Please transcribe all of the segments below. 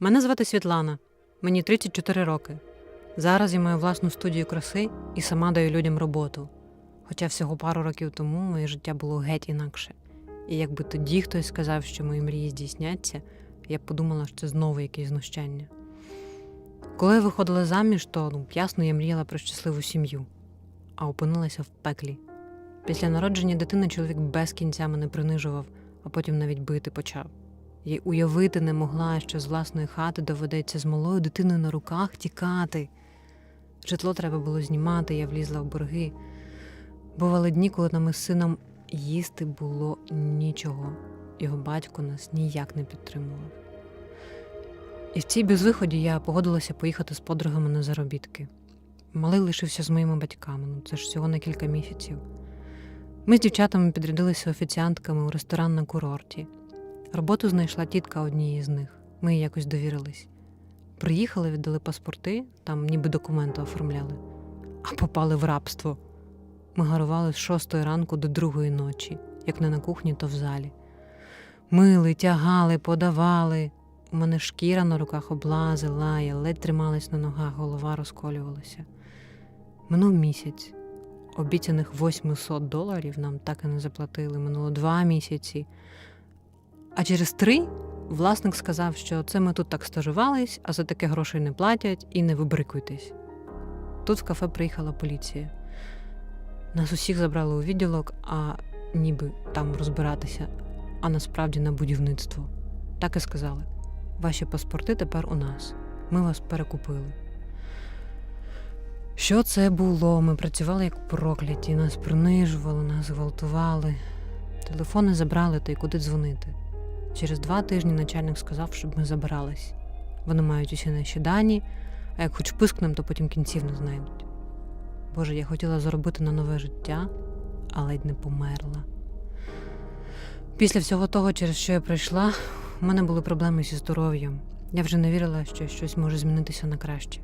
Мене звати Світлана, мені 34 роки. Зараз я маю власну студію краси і сама даю людям роботу. Хоча всього пару років тому моє життя було геть інакше. І якби тоді хтось сказав, що мої мрії здійсняться, я б подумала, що це знову якесь знущання. Коли я виходила заміж, то ну, ясно, я мріяла про щасливу сім'ю, а опинилася в пеклі. Після народження дитини чоловік без кінця мене принижував, а потім навіть бити почав. Я уявити не могла, що з власної хати доведеться з малою дитиною на руках тікати. Житло треба було знімати, я влізла в борги. Бували дні, коли нам із сином їсти було нічого. Його батько нас ніяк не підтримував. І в цій безвиході я погодилася поїхати з подругами на заробітки. Малий лишився з моїми батьками, ну це ж всього на кілька місяців. Ми з дівчатами підрядилися офіціантками у ресторан на курорті. Роботу знайшла тітка однієї з них. Ми їй якось довірились. Приїхали, віддали паспорти, там ніби документи оформляли, а попали в рабство. Ми гарували з шостої ранку до другої ночі, як не на кухні, то в залі. Мили, тягали, подавали. У мене шкіра на руках облазила, я ледь трималась на ногах, голова розколювалася. Минув місяць. Обіцяних 800 доларів нам так і не заплатили. Минуло два місяці. А через три власник сказав, що це ми тут так стажувались, а за таке грошей не платять і не вибрикуйтесь. Тут в кафе приїхала поліція. Нас усіх забрали у відділок, а ніби там розбиратися, а насправді на будівництво. Так і сказали: ваші паспорти тепер у нас. Ми вас перекупили. Що це було? Ми працювали як прокляті, нас принижували, нас гвалтували. Телефони забрали, та й куди дзвонити. Через два тижні начальник сказав, щоб ми забирались. Вони мають усі наші дані, а як хоч пискнем, то потім кінців не знайдуть. Боже, я хотіла заробити на нове життя, а ледь не померла. Після всього того, через що я пройшла, у мене були проблеми зі здоров'ям. Я вже не вірила, що щось може змінитися на краще.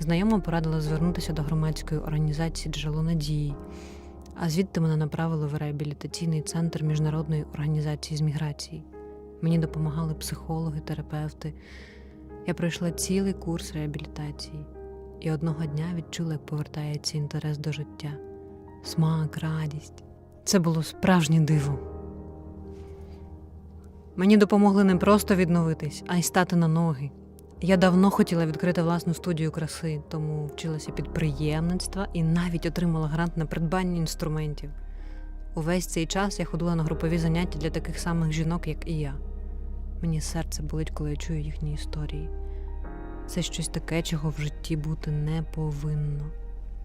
Знайома порадила звернутися до громадської організації Джерело надії, а звідти мене направили в реабілітаційний центр міжнародної організації з міграції. Мені допомагали психологи, терапевти. Я пройшла цілий курс реабілітації і одного дня відчула, як повертається інтерес до життя, смак, радість. Це було справжнє диво. Мені допомогли не просто відновитись, а й стати на ноги. Я давно хотіла відкрити власну студію краси, тому вчилася підприємництва і навіть отримала грант на придбання інструментів. Увесь цей час я ходила на групові заняття для таких самих жінок, як і я. Мені серце болить, коли я чую їхні історії. Це щось таке, чого в житті бути не повинно.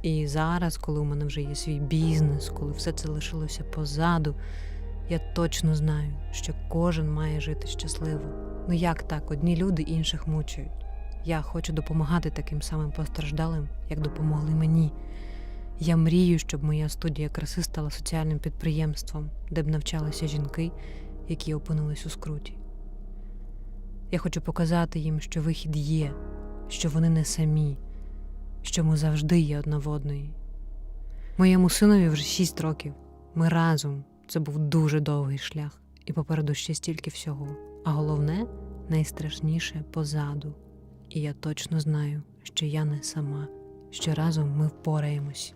І зараз, коли у мене вже є свій бізнес, коли все це лишилося позаду, я точно знаю, що кожен має жити щасливо. Ну як так, одні люди інших мучають. Я хочу допомагати таким самим постраждалим, як допомогли мені. Я мрію, щоб моя студія краси стала соціальним підприємством, де б навчалися жінки, які опинились у скруті. Я хочу показати їм, що вихід є, що вони не самі, що ми завжди є одна в одної. Моєму синові вже шість років. Ми разом. Це був дуже довгий шлях, і попереду ще стільки всього. А головне, найстрашніше позаду. І я точно знаю, що я не сама, що разом ми впораємось.